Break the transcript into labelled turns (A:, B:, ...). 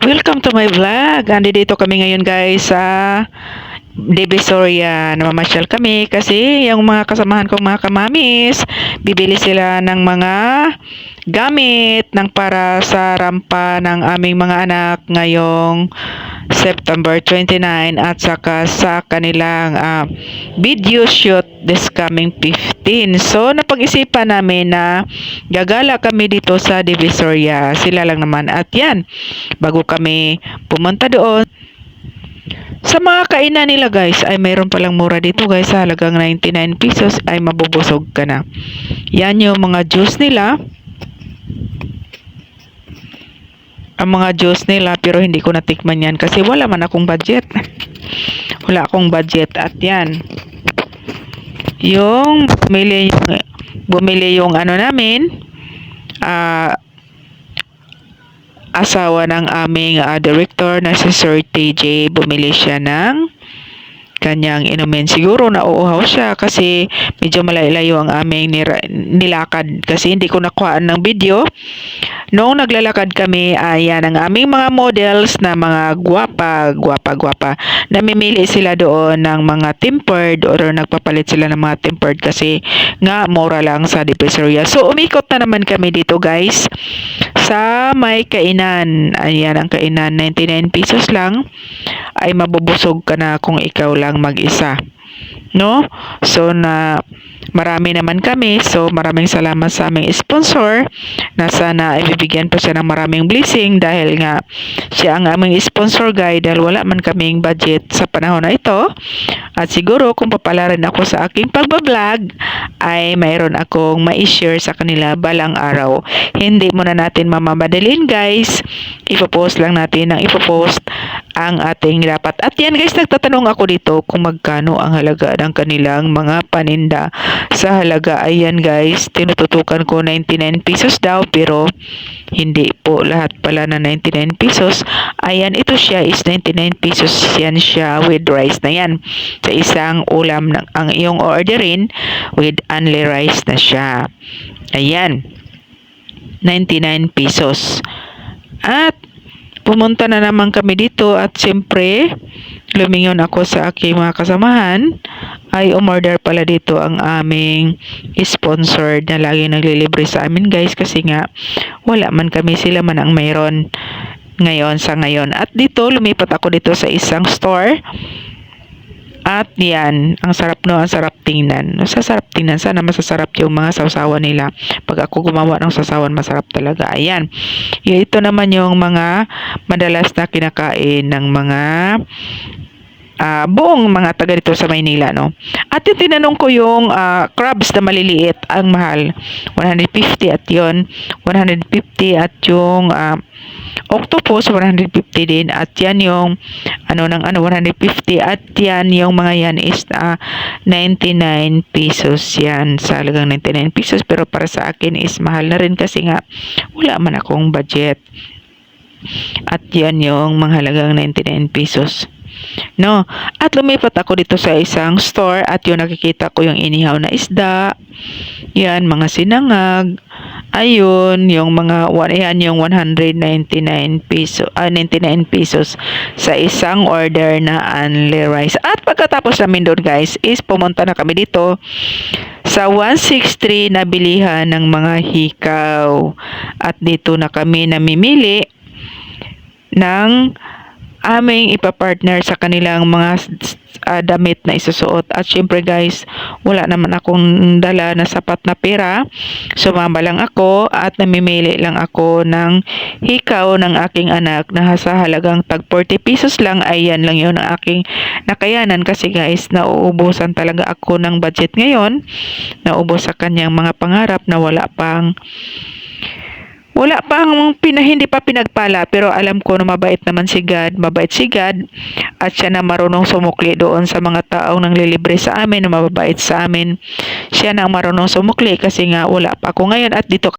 A: Welcome to my vlog. Andi dito kami ngayon guys sa Divisoria. Namamasyal kami kasi yung mga kasamahan kong mga kamamis, bibili sila ng mga gamit ng para sa rampa ng aming mga anak ngayong September 29 at saka sa kanilang ah, video shoot this coming 15. So napag-isipan namin na gagala kami dito sa Divisoria. Sila lang naman at yan. Bago kami pumunta doon, sa mga kainan nila guys ay mayroon palang mura dito guys sa halagang 99 pesos ay mabubusog ka na. Yan yung mga juice nila. Ang mga juice nila pero hindi ko natikman yan kasi wala man akong budget. wala akong budget at yan. Yung bumili yung, bumili yung ano namin ah asawa ng aming ah, director na si Sir TJ bumili siya ng kanyang inumin. Siguro nauuhaw siya kasi medyo malayo ang aming nilakad kasi hindi ko nakuhaan ng video. Noong naglalakad kami, ayan ang aming mga models na mga gwapa, gwapa. Namimili sila doon ng mga tempered or nagpapalit sila ng mga tempered kasi nga mura lang sa Divisoria. So umikot na naman kami dito guys sa may kainan. Ayan ang kainan, 99 pesos lang ay mabubusog ka na kung ikaw lang mag-isa. No? So na marami naman kami. So maraming salamat sa aming sponsor na sana ibibigyan pa siya ng maraming blessing dahil nga siya ang aming sponsor guy dahil wala man kaming budget sa panahon na ito. At siguro kung papalarin ako sa aking pagbablog ay mayroon akong ma-share sa kanila balang araw. Hindi muna natin mamamadalin guys. Ipopost lang natin ang ipopost ang ating dapat. At yan guys, nagtatanong ako dito kung magkano ang halaga ng kanilang mga paninda. Sa halaga, ayan guys, tinututukan ko 99 pesos daw pero hindi po lahat pala na 99 pesos. Ayan, ito siya is 99 pesos yan siya with rice na yan. Sa isang ulam ng ang iyong orderin with only rice na siya. Ayan. 99 pesos. At pumunta na naman kami dito at siyempre lumingon ako sa aking mga kasamahan ay umorder pala dito ang aming sponsor na lagi naglilibre sa amin guys kasi nga wala man kami sila man ang mayroon ngayon sa ngayon. At dito lumipat ako dito sa isang store at yan, ang sarap no, ang sarap tingnan. Sa sarap tingnan, sana masasarap yung mga sausawan nila. Pag ako gumawa ng sausawan, masarap talaga. Ayan. Ito naman yung mga madalas na kinakain ng mga ah, buong mga taga dito sa Maynila, no? At yung tinanong ko yung ah, crabs na maliliit, ang mahal. 150 at yon 150 at yung ah, octopus 150 din at yan yung ano ng ano 150 at yan yung mga yan is ah, 99 pesos yan sa halagang 99 pesos pero para sa akin is mahal na rin kasi nga wala man akong budget at yan yung mga halagang 99 pesos No. At lumipat ako dito sa isang store at yung nakikita ko yung inihaw na isda. Yan, mga sinangag. Ayun, yung mga one- yan yung 199 peso, ah, 99 pesos sa isang order na only rice. At pagkatapos namin doon guys, is pumunta na kami dito sa 163 na bilihan ng mga hikaw. At dito na kami namimili ng aming ipapartner sa kanilang mga ah, damit na isusuot. At syempre guys, wala naman akong dala na sapat na pera. Sumama lang ako at namimili lang ako ng hikaw ng aking anak na sa halagang tag 40 pesos lang. Ayan lang yun ang aking nakayanan kasi guys, nauubusan talaga ako ng budget ngayon. Naubos sa kanyang mga pangarap na wala pang wala pang pina, hindi pa pinagpala pero alam ko na mabait naman si God, mabait si God at siya na marunong sumukli doon sa mga taong nang lilibre sa amin na mababait sa amin. Siya na ang marunong sumukli kasi nga wala pa ako ngayon at dito